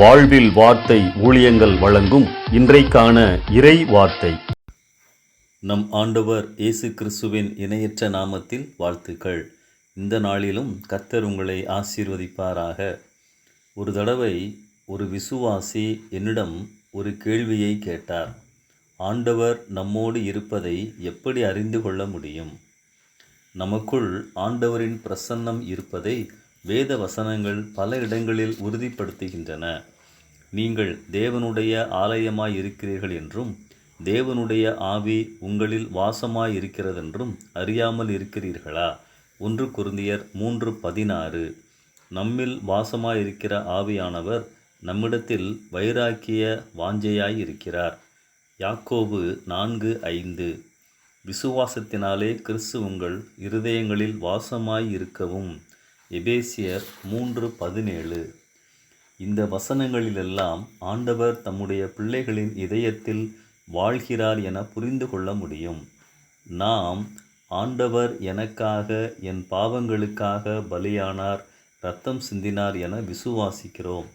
வாழ்வில் வார்த்தை ஊழியங்கள் வழங்கும் இன்றைக்கான இறை வார்த்தை. நம் ஆண்டவர் இயேசு கிறிஸ்துவின் இணையற்ற நாமத்தில் வாழ்த்துக்கள். இந்த நாளிலும் கர்த்தர் உங்களை ஆசீர்வதிப்பாராக. ஒரு தடவை ஒரு விசுவாசி என்னிடம் ஒரு கேள்வியை கேட்டார். ஆண்டவர் நம்மோடு இருப்பதை எப்படி அறிந்து கொள்ள முடியும்? நமக்குள் ஆண்டவரின் பிரசன்னம் இருப்பதை வேத வசனங்கள் பல இடங்களில் உறுதிப்படுத்துகின்றன. நீங்கள் தேவனுடைய ஆலயமாய் இருக்கிறீர்கள் என்றும் தேவனுடைய ஆவி உங்களில் வாசமாய் இருக்கிறதென்றும் அறியாமல் இருக்கிறீர்களா? ஒன்று குருந்தியர் மூன்று பதினாறு. நம்மில் வாசமாய் இருக்கிற ஆவியானவர் நம்மிடத்தில் வைராக்கிய வாஞ்சையாய் இருக்கிறார் யாக்கோபு நான்கு ஐந்து. விசுவாசத்தினாலே கிறிஸ்து உங்கள் இருதயங்களில் வாசமாய் இருக்கவும் எபேசியர் மூன்று பதினேழு. இந்த வசனங்களிலெல்லாம் ஆண்டவர் தம்முடைய பிள்ளைகளின் இதயத்தில் வாழ்கிறார் என புரிந்து கொள்ள முடியும். நாம் ஆண்டவர் எனக்காக என் பாவங்களுக்காக பலியானார் ரத்தம் சிந்தினார் என விசுவாசிக்கிறோம்.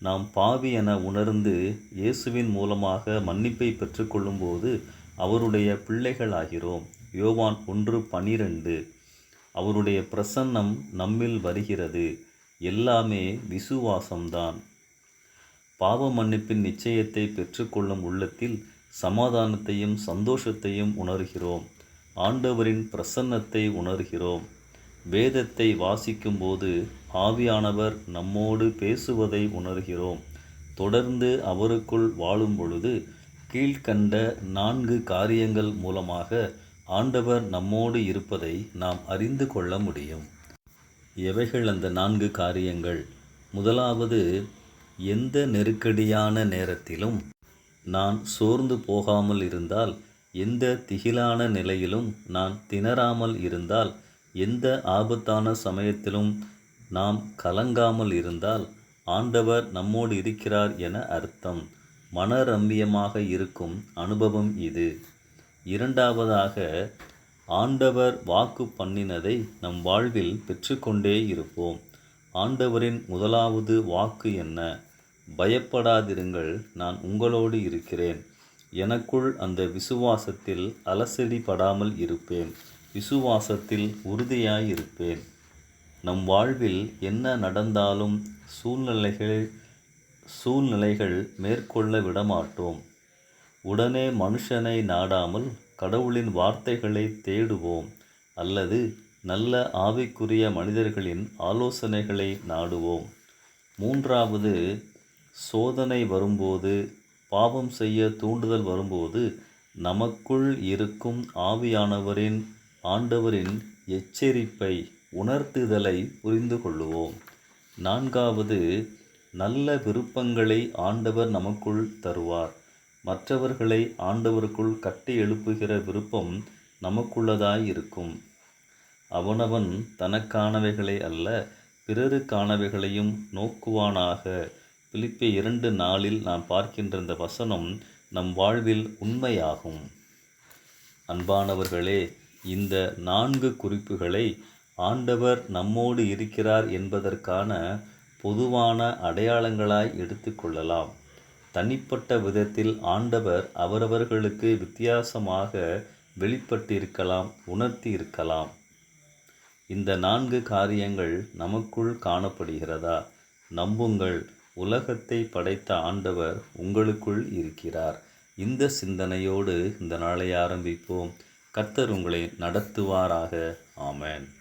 நாம் பாவி என உணர்ந்து இயேசுவின் மூலமாக மன்னிப்பை பெற்றுக்கொள்ளும்போது அவருடைய பிள்ளைகளாகிறோம். யோவான் ஒன்று பனிரெண்டு. அவருடைய பிரசன்னம் நம்மில் வருகிறது. எல்லாமே விசுவாசம்தான். பாவ மன்னிப்பின் நிச்சயத்தை பெற்றுக்கொள்ளும் உள்ளத்தில் சமாதானத்தையும் சந்தோஷத்தையும் உணர்கிறோம். ஆண்டவரின் பிரசன்னத்தை உணர்கிறோம். வேதத்தை வாசிக்கும்போது ஆவியானவர் நம்மோடு பேசுவதை உணர்கிறோம். தொடர்ந்து அவருக்குள் வாழும் பொழுது கீழ்கண்ட நான்கு காரியங்கள் மூலமாக ஆண்டவர் நம்மோடு இருப்பதை நாம் அறிந்து கொள்ள முடியும். எவைகள் அந்த நான்கு காரியங்கள்? முதலாவது எந்த நெருக்கடியான நேரத்திலும் நான் சோர்ந்து போகாமல் இருந்தால் எந்த திகிலான நிலையிலும் நான் திணறாமல் இருந்தால் எந்த ஆபத்தான சமயத்திலும் நாம் கலங்காமல் இருந்தால் ஆண்டவர் நம்மோடு இருக்கிறார் என அர்த்தம். மனரம்மியமாக இருக்கும் அனுபவம் இது. இரண்டாவதாக ஆண்டவர் வாக்கு பண்ணினதை நம் வாழ்வில் பெற்றுக்கொண்டே இருப்போம். ஆண்டவரின் முதலாவது வாக்கு என்ன? பயப்படாதிருங்கள் நான் உங்களோடு இருக்கிறேன். எனக்குள் அந்த விசுவாசத்தில் அலசடிப்படாமல் இருப்பேன். விசுவாசத்தில் உறுதியாயிருப்பேன். நம் வாழ்வில் என்ன நடந்தாலும் சூழ்நிலைகள் சூழ்நிலைகள் மேற்கொள்ள விடமாட்டோம். உடனே மனுஷனை நாடாமல் கடவுளின் வார்த்தைகளை தேடுவோம் அல்லது நல்ல ஆவிக்குரிய மனிதர்களின் ஆலோசனைகளை நாடுவோம். மூன்றாவது சோதனை வரும்போது பாவம் செய்ய தூண்டுதல் வரும்போது நமக்குள் இருக்கும் ஆவியானவரின் ஆண்டவரின் எச்சரிப்பை உணர்த்துதலை புரிந்து கொள்ளுவோம். நான்காவது நல்ல விருப்பங்களை ஆண்டவர் நமக்குள் தருவார். மற்றவர்களை ஆண்டவருக்குள் கட்டி எழுப்புகிற விருப்பம் நமக்குள்ளதாய் இருக்கும். அவனவன் தனக்கானவைகளை அல்ல பிறருக்கானவைகளையும் நோக்குவானாக. பிலிப்பை இரண்டு நாளில் நாம் பார்க்கின்ற இந்த வசனம் நம் வாழ்வில் உண்மையாகும். அன்பானவர்களே இந்த நான்கு குறிப்புகளை ஆண்டவர் நம்மோடு இருக்கிறார் என்பதற்கான பொதுவான அடையாளங்களாய் எடுத்துக்கொள்ளலாம் தனிப்பட்ட விதத்தில் ஆண்டவர் அவரவர்களுக்கு வித்தியாசமாக வெளிப்பட்டிருக்கலாம் உணர்த்தி இருக்கலாம் இந்த நான்கு காரியங்கள் நமக்குள் காணப்படுகிறதா? நம்புங்கள் உலகத்தை படைத்த ஆண்டவர் உங்களுக்குள் இருக்கிறார். இந்த சிந்தனையோடு இந்த நாளை ஆரம்பிப்போம். கர்த்தர் உங்களை நடத்துவாராக. ஆமேன்.